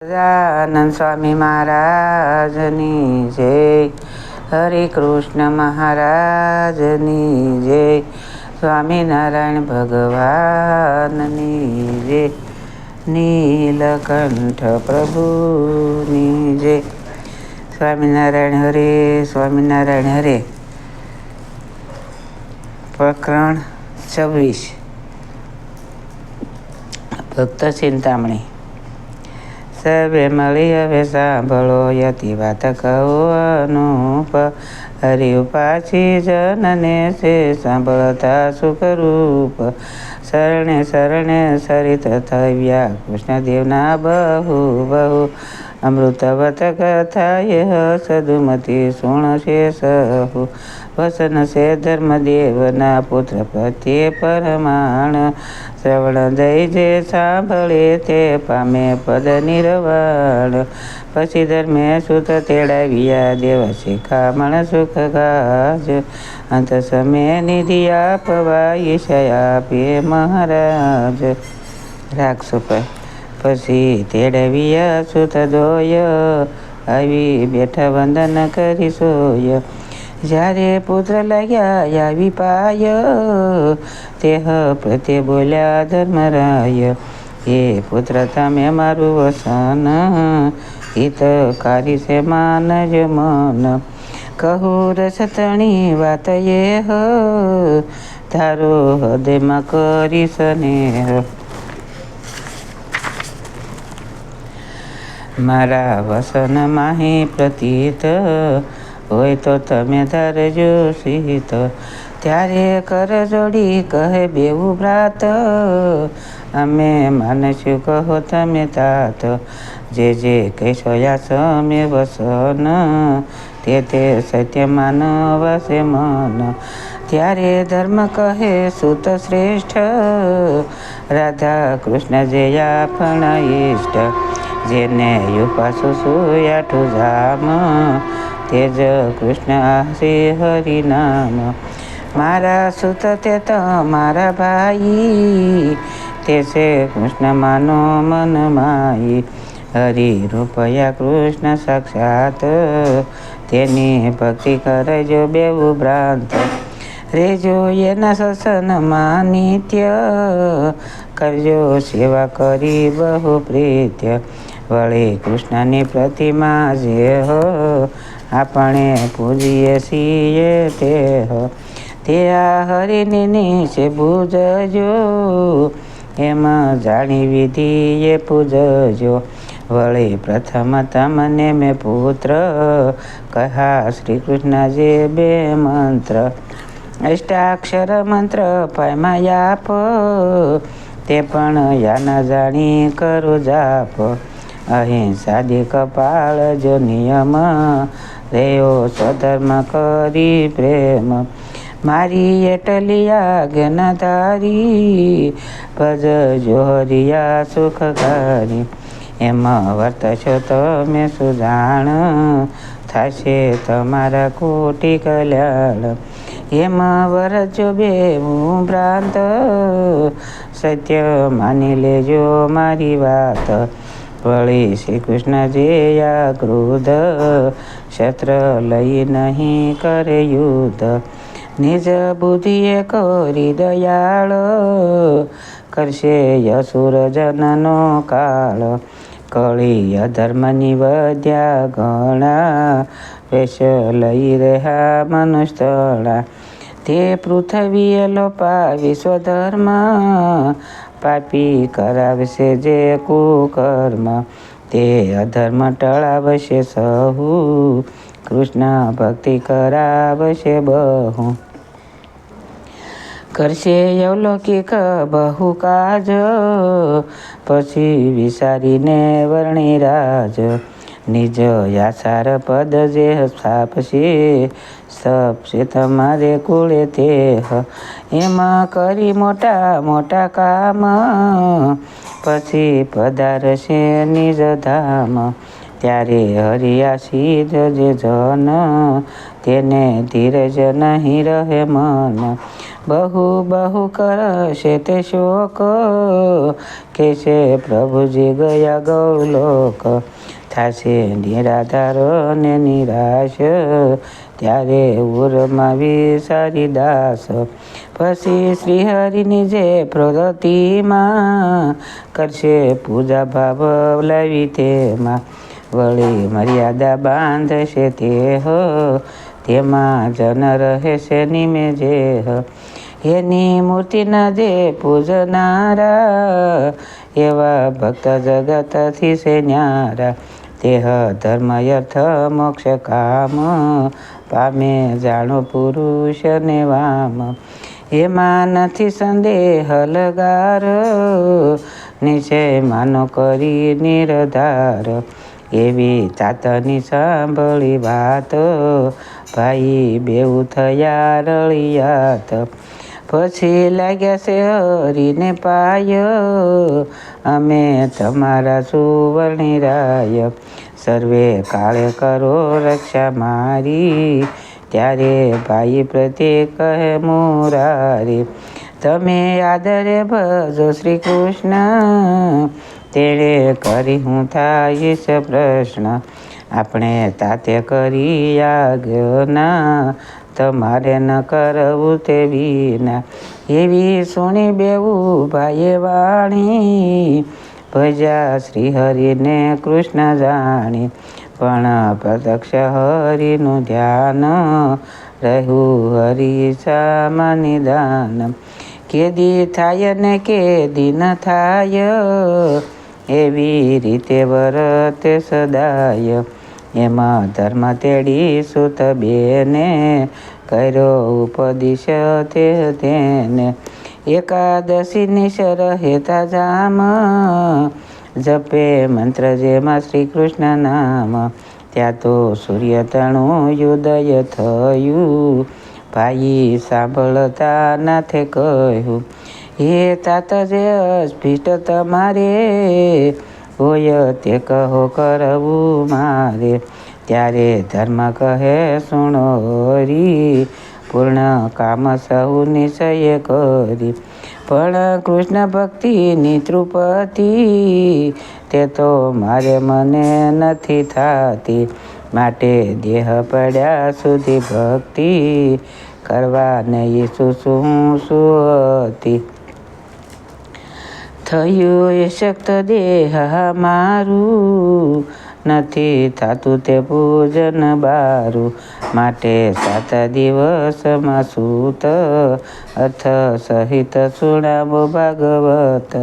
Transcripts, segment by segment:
સદાનંદ સ્વામી મહારાજની જય હરે કૃષ્ણ મહારાજની જય સ્વામિનારાયણ ભગવાનની જય નીલકંઠ પ્રભુની જય સ્વામિનારાયણ હરે સ્વામિનારાયણ હરે પ્રકરણ છવ્વીસ ભક્ત ચિંતામણી સર્વે મળી હવે સાંભળો યતિ વાત કહું અનુપ હરિ પાછી જનને છે સાંભળતા સુખરૂપ શરણે શરણે સરિત થવ્યા કૃષ્ણદેવના બહુ બહુ અમૃતવત કથાય સદુમતી સુણશે સહુ. વસન છે ધર્મદેવના પુત્ર પ્રત્યે પરમાણ. શ્રવણ દઈ જે સાંભળે તે પામે પદ નિર્વાણ. પછી ધર્મે સુત તેડાવ્યા દેવ શિખામણ સુખ ગાજ. અંત સમય નિધિ આપવા ઈશયા આપે મહારાજ. રાખશો પર પછી તેડવીયા સુત દોય આવી બેઠા વંદન કરી સોય જ્યારે પુત્ર લાગ્યા, આવી પાય. તેહ પ્રત્યે બોલ્યા, ધર્મરાય, એ પુત્ર તમે મારું વસન. હિતકારી છે માનજ મન. કહું રસતણી વાત એ હ. તારો હૃદયમાં કરી સ્નેહ મારા વસન માહી પ્રતીત હોય તો તમે ધરજો સીત ત્યારે કર જોડી કહે બેવું ભ્રાત. અમે માનશું કહો તમે તાત. જે જે કહેશો યાસમે વસન, તે તે સત્ય માનવસે મન. ત્યારે ધર્મ કહે સુત શ્રેષ્ઠ. રાધા કૃષ્ણ જયા પણ ઈષ્ટ. જેને યુપાસુ સુયાઠું ધામ. તેજ કૃષ્ણ શ્રી હરિનામ મારા સુત તે તમારા ભાઈ. તે છે કૃષ્ણ માનો મન માઈ. હરિ રૂપયા કૃષ્ણ સાક્ષાત. તેની ભક્તિ કરજો બેવું ભ્રાંત. રેજો એના સસનમાં નિત્ય કરજો સેવા કરી બહુ પ્રીત્ય. વળી કૃષ્ણની પ્રતિમા જે હો, આપણે પૂજીએ છીએ તે હો. તે આ હરિની નીચે પૂજજો એમાં જાણી વિધિ એ પૂજજો. વળી પ્રથમ તમને મેં પુત્ર કહા શ્રી કૃષ્ણ જે બે મંત્ર. અષ્ટાક્ષર મંત્ર પાયમાં આપ તે પણ યાના જાણી કરો જાપ. અહીં સાદી કપાળ જો નિયમ, રેયો સ્વધર્મ કરી પ્રેમ. મારી એટલી આજ્ઞાધારી ભજ જોહરિયા સુખકારી એમાં વર્તશો તમે સુજાણ, થશે તમારા કોટી કલ્યાણ. એમાં વરજો બેવું ભ્રાંત, સત્ય માની લેજો મારી વાત. વળી શ્રી કૃષ્ણ જે આ ક્રોધ ક્ષત્ર લઈ નહીં કરે યુદ્ધ. નિજ બુદ્ધિએ કરી દયાળ, કરશે યસુર જનનો કાળ. કળી અધર્મની વધ્યા ઘણા વેશ લઈ રહ્યા મનુષ્યળા તે પૃથ્વીએ લોપા સ્વધર્મ પાપી કરાવશે જે કુકર્મ. તે અધર્મ ટળાવશે સહુ. કૃષ્ણ ભક્તિ કરાવશે બહુ. કરશે અવલૌકિક બહુ કાજ પછી વિસારીને વર્ણિરાજ. નિજ યાસાર પદ જે સ્થાપશે સ્થપશે તમારે કુળે તે એમાં કરી મોટા મોટા કામ. પછી પધારશે નિજ ધામ. ત્યારે હરિયાસી જજે જન, તેને ધીરજ નહીં રહે મન. બહુ બહુ કરશે તે શોક, કે છે પ્રભુજી ગયા ગૌલોક. થાશે. નિરાધારોને નિરાશ. ત્યારે ઉરમાં વિસારી દાસ. પછી શ્રીહરિની જે પ્રગતિમાં કરશે, પૂજા ભાવ લાવી તેમાં વળી મર્યાદા બાંધશે તે તેમાં જન રહેશે નિમે જે એની મૂર્તિના જે પૂજનારા, એવા ભક્ત જગતથી છે ન્યારા તેહ ધર્મ અર્થ મોક્ષ કામ, પામે જાણો પુરુષ ને વામ. એમાં નથી સંદેહ લગાર નિશ્ચય માનો કરી નિરધાર. એવી તાતની સાંભળી વાત, ભાઈ બેઉ થયા રળિયાત. પછી લાગ્યા છે હરીને પાય. અમે તમારા સુવર્ણી રાય. સર્વે કાળે કરો રક્ષા મારી. ત્યારે ભાઈ પ્રત્યે કહે મોરારી, તમે આદરે ભજો શ્રી કૃષ્ણ. તેણે કરી હું થાય છે પ્રશ્ન. આપણે તાતે કરી આજ્ઞા તમારે ન કરવું તે વિના. એવી સુણી બેવું ભાઈએ વાણી. ભજા શ્રી હરિને કૃષ્ણ જાણી. પણ પ્રત્યક્ષ હરિનું ધ્યાન રહ્યું હરિ સામાની દાન કેદી થાય ને કેદી ન થાય. એવી રીતે વરત સદાય. એમાં ધર્મ તેડી સુત બેને, કર્યો ઉપદેશ તે તેને. એકાદશી નિશર હેતા જામ, જપે મંત્ર જેમાં શ્રી કૃષ્ણ નામ. ત્યાં તો સૂર્ય તણું યુદય થયું, ભાઈ સાંભળતા નાથે કહ્યું, હે તાત જે અસ્ફિષ્ટ તમારે હોય તે કહો કરવું મારે. ત્યારે ધર્મ કહે, સુણો પૂર્ણ કામ સહુ નિશ્ચય કરી. પણ કૃષ્ણ ભક્તિની તૃપતિ, તે તો મારે મને નથી થતી. માટે દેહ પડ્યા સુધી ભક્તિ કરવા નહીં શું શું શું હતી થયું એ શક્ત દેહ મારું નથી થતું તે પૂજન બારું. માટે સાત દિવસમાં સૂત અથ સહિત સુણાવો ભાગવત.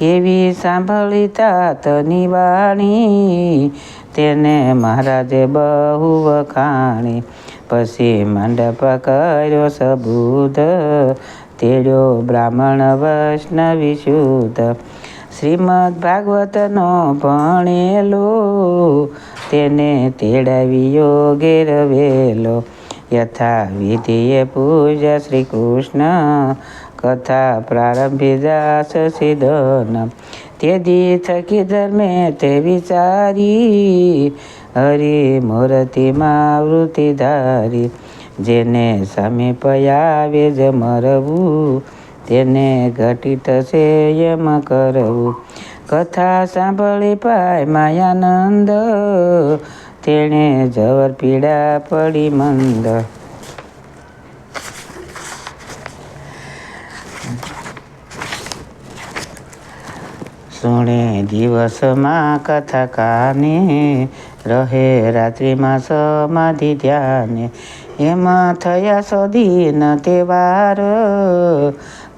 એવી સાંભળી તાતની વાણી. તેને મહારાજે બહુ વખાણી પછી મંડપ કર્યો સબૂધ તેડ્યો બ્રાહ્મણ વૈષ્ણવી શુદ્ધ. શ્રીમદ ભાગવતનો ભણેલો તેને તેડાવ્યો ઘેરવેલો યથા વિધિએ પૂજા શ્રી કૃષ્ણ કથા પ્રારંભી દાસ સિદ્ધન. તેદી થકી ધર્મે તે વિચારી, હરિ મૂર્તિમાં વૃત્તિ ધારી. જેને સમીપ આવે જ મરવું, તેને ઘટી થશે એમ કરવું. કથા સાંભળી પાય માયાનંદ, તેણે જવર પીડા પડી મંદ. સુણે દિવસમાં કથા કાને, રહે રાત્રિમાં સમાધિ ધ્યાને. એમાં થયા સદીન તહેવાર,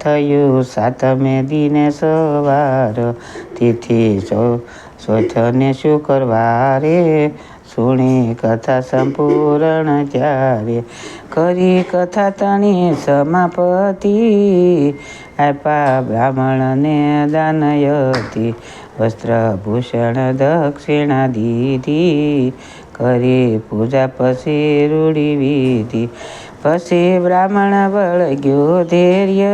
થયું સાતમે દિને સવાર. તિથિ ચોથને શુક્રવારે સુણી કથા સંપૂર્ણ ત્યારે. કરી કથા તણી સમાપતિ, આપ્યા બ્રાહ્મણને દાનયતી. વસ્ત્રભૂષણ દક્ષિણા દીધી કરી, પૂજા પછી રૂડી વીધી, પછી બ્રાહ્મણ વળગ્યો ધૈર્ય.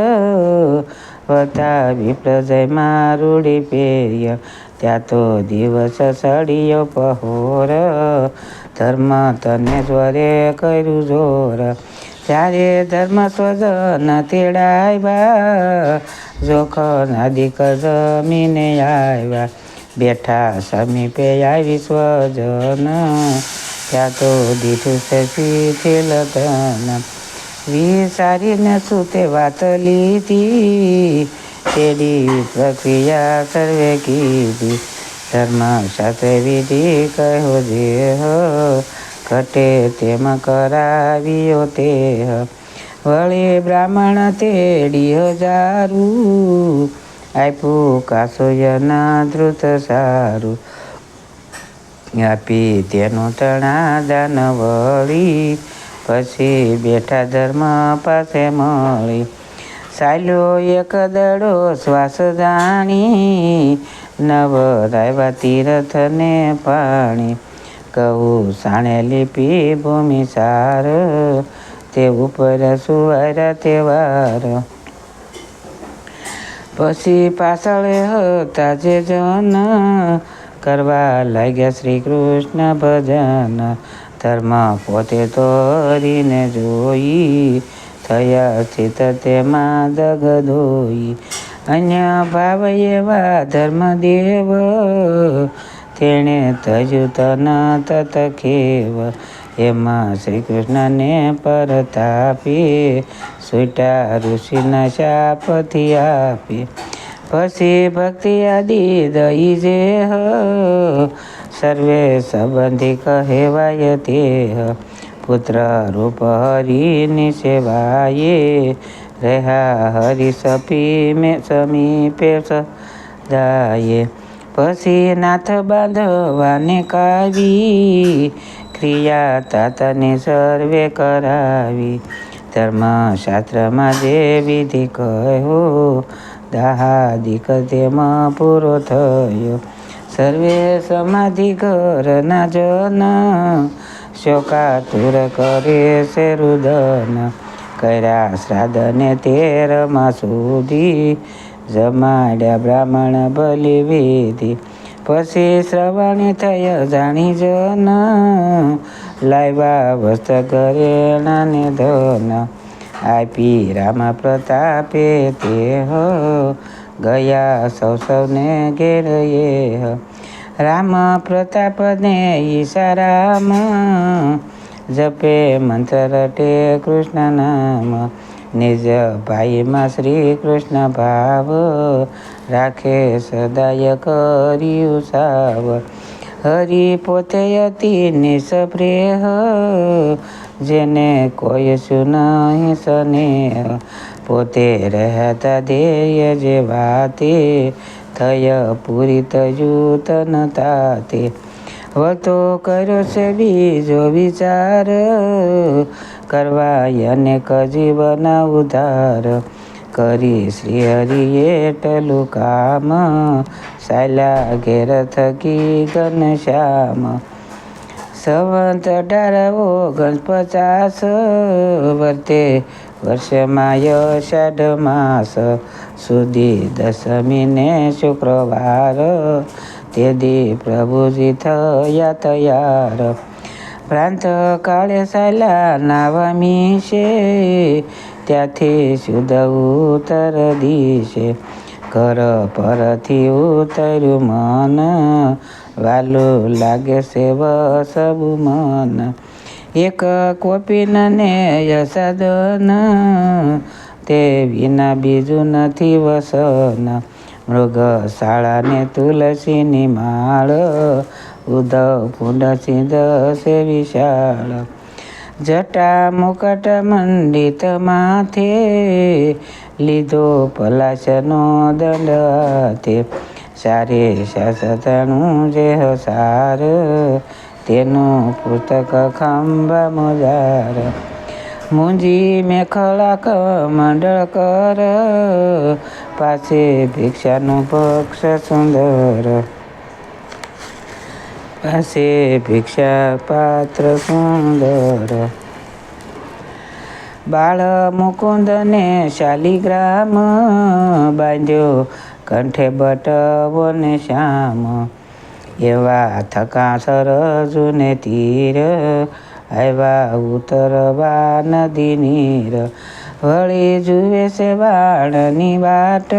વતા વિપ્રજયમાં રૂડી પહેર્ય ત્યાં તો દિવસ સડિયો પહોર. ધર્મ તને સ્વરે કર્યું જોર. ત્યારે ધર્મ સ્વજન તેડાવ્યા જોખન આદિક જમીને આવ્યા. બેઠા સમીપે આવી સ્વજન. ત્યાં તો દીઠું છે શીથિલ તન વિચારીને શું તે વાત લીધી. તેડી પ્રક્રિયા સર્વે કીધી. ધર્મશાસ્ત્ર વિધિ કહો જે હ ઘટે તેમ કરાવ્યો તે વળી બ્રાહ્મણ તેડી હજારું. આપ્યું કાસોયના ધ્રુત સારું. આપી તેનું તણા દાન વળી પછી બેઠા ધર્મ પાસે મળી. સાયલો એક દડો શ્વાસ જાણી. નવ રાયવા તીર્થને પાણી. કહું સાણેલી પી ભૂમિ સાર તે ઉપર સુવાર તહેવાર પછી પાછળ હતા જે જન કરવા લાગ્યા શ્રી કૃષ્ણ ભજન. ધર્મ પોતે તો હરીને જોઈ, થયા સ્થિત તેમાં દગદોઈ અન્ય ભાવ એવા ધર્મદેવ તેણે તજુ તન તત ખેવ. એમાં શ્રી કૃષ્ણને પરતાપી, સુટા ઋષિના શાપથી આપી. પછી ભક્તિ આદિ દઈ જે સર્વે સંબંધી કહેવાય તે પુત્ર રૂપ હરિની સેવાયે રહ્યા હરિ સપી મેં સમીપે સદાયે. પછી નાથ બાંધવાને કાવી ક્રિયા તાતાને સર્વે કરાવી. ધર્મશાસ્ત્રમાં જે વિધિ કહ્યો, દાહાદિક તેમાં પૂરો થયો. સર્વે સમાધિ ઘરના જન, શોકાતુર કરે છે રુદન. કર્યા શ્રાદ્ધને તેરમાં સુધી જમાડ્યા બ્રાહ્મણ બલિ વિધિ પછી શ્રવણ થય જાણી જન લાવ્યા વસ્ત્ર ઘરેણાને ધન આપી રામ પ્રતાપે તે હ ગયા સૌ સૌને ઘેર એ હ રામ પ્રતાપને ઈશારામ જપે મંત્ર રટે કૃષ્ણ નામ નિજ ભાઈમાં શ્રી કૃષ્ણ ભાવ રાખે સદાય કર્યું સાવ. હરિ પોતે અતિ નિષ્પ્રેહ, જેને કોઈ શું નહીં સને. પોતે રહેતા ધ્યેય જે વાતે, થય પૂરી તજુ તન તાતે. વતો કર્યો છે બીજો વિચાર કરવા અનેક જીવન ઉધાર. કરી શ્રી હરિએ એટલું કામ, સાયલા ઘેર થકી ઘનશ્યામ. સંવંત અઢાર ઓગણ પચાસ વર્તે વર્ષમાં અષાઢ માસ. સુધી દશમીને શુક્રવાર તેદી પ્રભુજી થયા તૈયાર. પ્રાંત કાળે સાલા નાવમી છે, ત્યાંથી શુદ્ધ ઉત્તર દિશે. ઘર પરથી ઉતર્યું મન, વાલું લાગે છે વસવું મન એક કોપીન ને યસાદન તે વિના બીજું નથી વસન. મૃગ શાળાને તુલસીની માળ ઉધવ પુંડ સિંધ છે વિશાળ. જટા મુકટ મંડિત માથે લીધો પલાશનો દંડ તે સારે શાસતણું જે હસાર, તેનું પુસ્તક ખંભ મુજાર. મુંજી મેખલા કમંડળ કર, પાસે ભિક્ષાનું પક્ષ સુંદર. પાસે ભિક્ષા પાત્ર સુંદર. બાળ મુકુંદને શાલિગ્રામ બાંધ્યો, કંઠે બટવો ને શ્યામ. એવા થકા સરજુને તીર આવ્યા ઉતરવા નદી નીર. વળી જુએ છે બાળની વાટ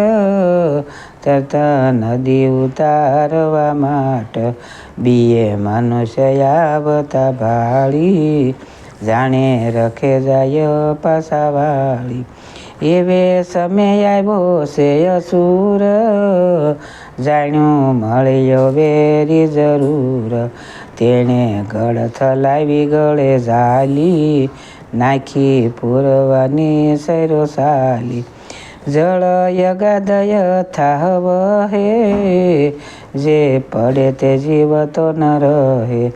તરત નદી ઉતારવા માટે બીએ મનુષ્ય આવતા ભાળી, જાણે રખે જાય પાસાવાળી એવે સમય આવ્યો છે અસુર, જાણ્યું મળ્યો વેરી જરૂર. તેણે ગળ થલાવી ગળે ઝાલી, નાખી પૂરવાની સૈરો સાલી. જળ યગાદય થાહ વહે જે પડે તે જીવતો ન રહે.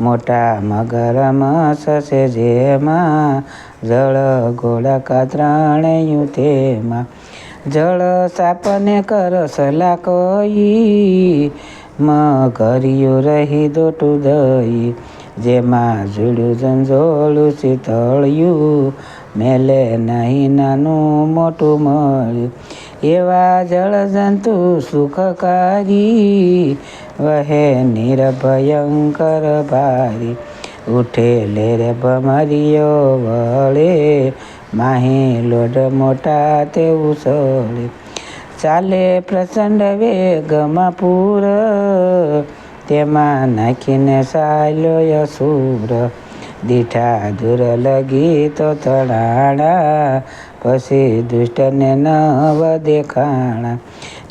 મોટા મગરમાં સસે જેમાં જળ ગોળા ત્રણેયું તેમાં. જળ સાપને કરસલા કઈ મગરિયું રહી દોટું દઈ. જેમાં જુડું ઝંઝોળું શીતળિયું મેલે નહીં નાનું મોટું મળ્યું એવા જળજંતુ સુખકારી, વહે નિરભયંકર ભારી. ઉઠે લેરે ભમરિયો વળે, માહી લોડ મોટા તેવું સળે. ચાલે પ્રચંડ વેગમાં પૂર, તેમાં નાખીને સાલ્યો અસુર. દીઠા દૂર લગી તો તળાણા પછી દુષ્ટને નવ દેખાણા.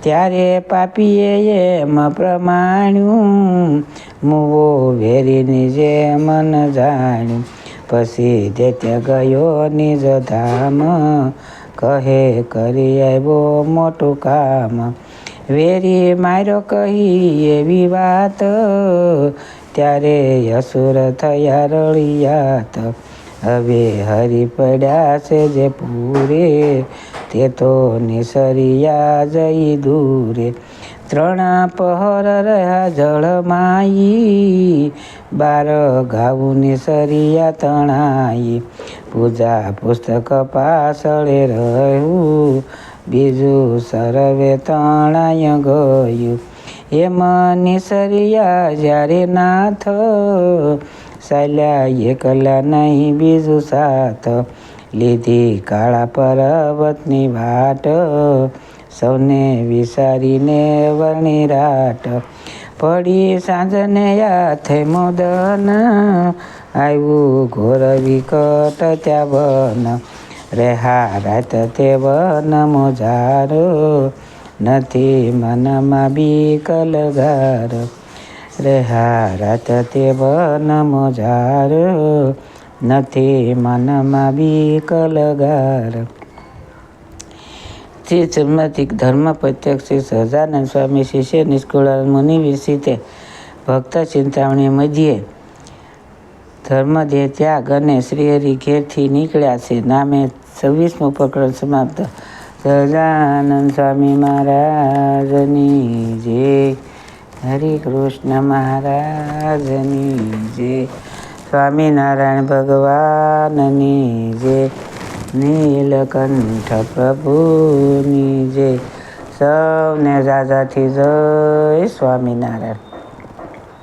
ત્યારે પાપીએ એમ પ્રમાણ્યું, મુવો વેરીની જે મન જાણ્યું. પછી દૈત્ય ગયો નિજ ધામ, કહે કરી આવ્યો મોટું કામ. વેરી માર્યો કહી એવી વાત ત્યારે અસુર થયા રળિયાત હવે હરી પડ્યા છે જે પૂરે. તે તો નિસરિયા જઈ દૂરે. ત્રણા પહર રહ્યા જળમાઈ બાર ગાવું નિસરિયા તણાઈ. પૂજા પુસ્તક પાછળે રહ્યું. બીજું સરવે તણાય ગયું. એમ નિસરિયા જ્યારે નાથ ચાલ્યા એકલા નહીં બીજું સાથ લીધી કાળા પર્વતની વાટ સૌને વિચારીને વર્ણી રાટ પડી સાંજને યાથે મોદન આવ્યું ઘોર વિકટ ત્યાં વન રેહા રાત તે વન મોજાર નથી મનમાં બીક લગાર રેહા રાત તે વન મોજાર. નથી મનમાં બીક લગાર શ્રી શ્રીમતી ધર્મ પ્રત્યક્ષ શ્રી સહજાનંદ સ્વામી શિષ્ય નિષ્કુળ મુનિ વિષિતે ભક્ત ચિંતામણી મધ્યે ધર્મદેહ ત્યાગ અને શ્રીહરિ ઘેરથી નીકળ્યા છે. નામે છવ્વીસમું પ્રકરણ સમાપ્ત. સહજાનંદ સ્વામી મહારાજની જય. હરે કૃષ્ણ મહારાજની જય. સ્વામિનારાયણ ભગવાનની જય. નીલકંઠ પ્રભુની જય. સૌને રાજાથી જય સ્વામિનારાયણ.